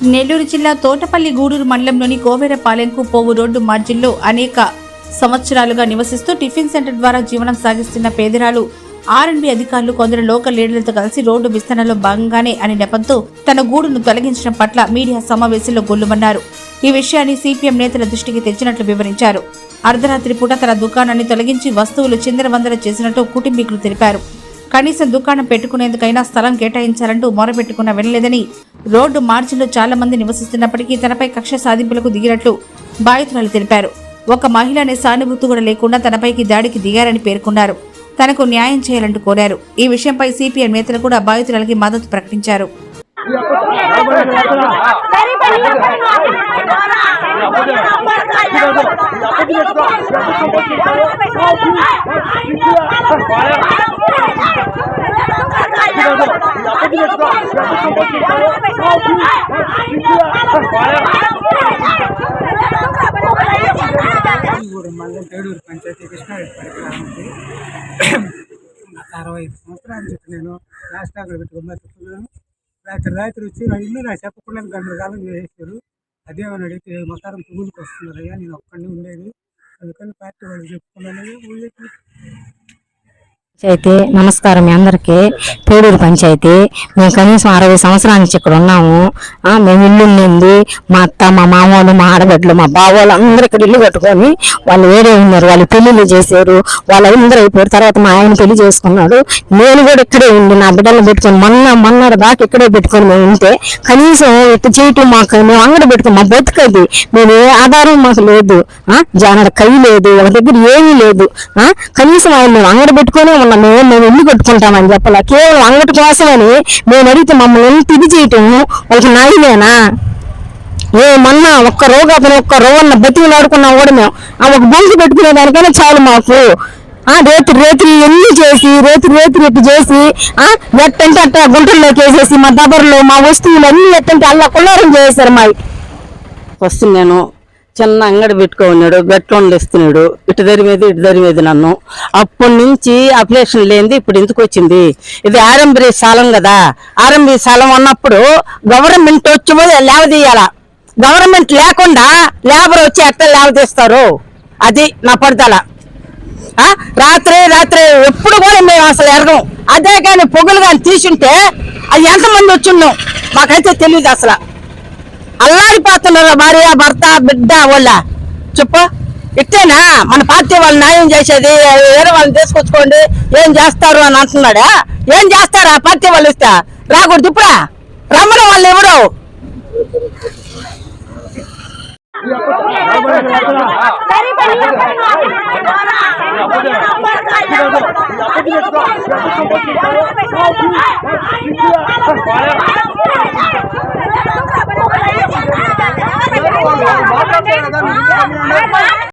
నెల్లూరు జిల్లా తోటపల్లి గూడూరు మండలంలోని కోవేరపాలెంకు పోవు రోడ్డు మార్జిన్లో అనేక సంవత్సరాలుగా నివసిస్తూ టిఫిన్ సెంటర్ ద్వారా జీవనం సాగిస్తున్న పేదరాలు ఆర్ఎండ్బి అధికారులు కొందరు లోకల్ లీడర్లతో కలిసి రోడ్డు విస్తరణలో భాగంగానే అనే నెపంతో తన గూడును తొలగించడం పట్ల మీడియా సమావేశంలో గొల్లుమన్నారు. ఈ విషయాన్ని సిపిఎం నేతల దృష్టికి తెచ్చినట్లు వివరించారు. అర్ధరాత్రి పూట తన దుకాణాన్ని తొలగించి వస్తువులు చిందరవందర చేసినట్టు కుటుంబీకులు తెలిపారు. కనీసం దుకాణం పెట్టుకునేందుకైనా స్థలం కేటాయించాలంటూ మొరపెట్టుకున్న వినలేదని రోడ్డు మార్చిలో చాలా మంది నివసిస్తున్నప్పటికీ తనపై కక్ష సాధింపులకు దిగినట్లు బాధితురాలు తెలిపారు. ఒక మహిళ అనే సానుభూతి కూడా లేకుండా తనపైకి దాడికి దిగారని పేర్కొన్నారు. తనకు న్యాయం చేయాలంటూ కోరారు. ఈ విషయంపై సిపిఎం నేతలు కూడా బాధితురాలకి మద్దతు ప్రకటించారు. మండలం తేడూరు పంచాయతీ కృష్ణ గత అరవై ఐదు సంవత్సరాల నుంచి నేను లాస్ట్ అక్కడ చెప్తున్నాను రాత్రి రాత్రి వచ్చి ఇల్లు నాకు చెప్పకుండా గంటల కాలం చేసేసారు అదేమని అడిగితే మొత్తం పువ్వులకు వస్తున్నారు అయ్యా నేను ఒక్కడిని ఉండేది అందుకని పార్టీ వాళ్ళు చెప్పుకున్నాను పంచాయతీ. నమస్కారం మీ అందరికీ. పేడూరు పంచాయతీ. మేము కనీసం అరవై సంవత్సరాల నుంచి ఇక్కడ ఉన్నాము. మేము ఇల్లు ఉండింది. మా అత్త మా మామూలు మా ఆడబిడ్డలు మా బావోళ్ళు అందరూ ఇక్కడ ఇల్లు కట్టుకొని వాళ్ళు వేరే ఉన్నారు. వాళ్ళు పెళ్ళిళ్ళు చేశారు. వాళ్ళందరూ అయిపోయారు. తర్వాత మా ఆయన పెళ్ళి చేసుకున్నాడు. నేను కూడా ఇక్కడే ఉండి నా బిడ్డలను పెట్టుకొని మొన్న మొన్న దాకా ఇక్కడే పెట్టుకొని మేము ఉంటే కనీసం ఎట్టు చేయటం మాకు మేము అంగడి పెట్టుకుని మా బతుకది. మేము ఏ ఆధారం మాకు లేదు. జానడ కై లేదు. ఒక దగ్గర ఏమీ లేదు. కనీసం ఆయన మేము అంగడి పెట్టుకునే ఉన్నాం మేము మేము ఇల్లు కట్టుకుంటామని చెప్పాల. కేవలం అంగటి కోసమని మేము అడిగితే మమ్మల్ని ఎంత ఇది చేయటం వాళ్ళకి నాయనేనా ఏమన్నా ఒక్క రోగా అతను ఒక్క రోగన్న బతికి ఆడుకున్నాం కూడా మేము ఆ ఒక బూజు పెట్టుకునే దానికైనా చాలు మాకు. ఆ రేతి రేతులు ఎన్ని చేసి రేతి రేత్రి ఎట్టు చేసి ఆ ఎట్టంటే అట్ట గుంటల్లోకి వేసేసి మా దబర్లో మా వస్తువులు అన్ని ఎట్టంటే అల్లా కుళ్ళారం చేసేసారు మావి. వస్తుంది నేను చిన్న అంగడి పెట్టుకున్నాడు గట్లోన్లు ఇస్తున్నాడు ఇటు దరిమేది ఇటు దరిమేది నన్ను. అప్పటి నుంచి అప్లేషన్ లేనిది ఇప్పుడు ఇందుకు వచ్చింది? ఇది ఆరంభి శాలం కదా. ఆరంభి శాలం ఉన్నప్పుడు గవర్నమెంట్ వచ్చి లేవదీయాల గవర్నమెంట్ లేకుండా లేబర్ వచ్చి ఎట్లా లేవదీస్తారు అది నా పడతల. రాత్రి రాత్రి ఎప్పుడు కూడా మేము అసలు ఎరగం. అదే కానీ పొగలు కానీ తీసుంటే అది ఎంతమంది వచ్చిన్నాం మాకైతే తెలియదు అసలు. అల్లాడిపోతున్నారు భార్య భర్త బిడ్డ వాళ్ళ. చెప్పు. ఇట్టేనా? మన పార్టీ వాళ్ళు న్యాయం చేసేది వేరే వాళ్ళని తీసుకొచ్చుకోండి. ఏం చేస్తారు అని అంటున్నాడా? ఏం చేస్తారా పార్టీ వాళ్ళు ఇస్తా? రాకూడదు ఇప్పుడా? రమ్మడం వాళ్ళు ఎవరు? 来来来来来来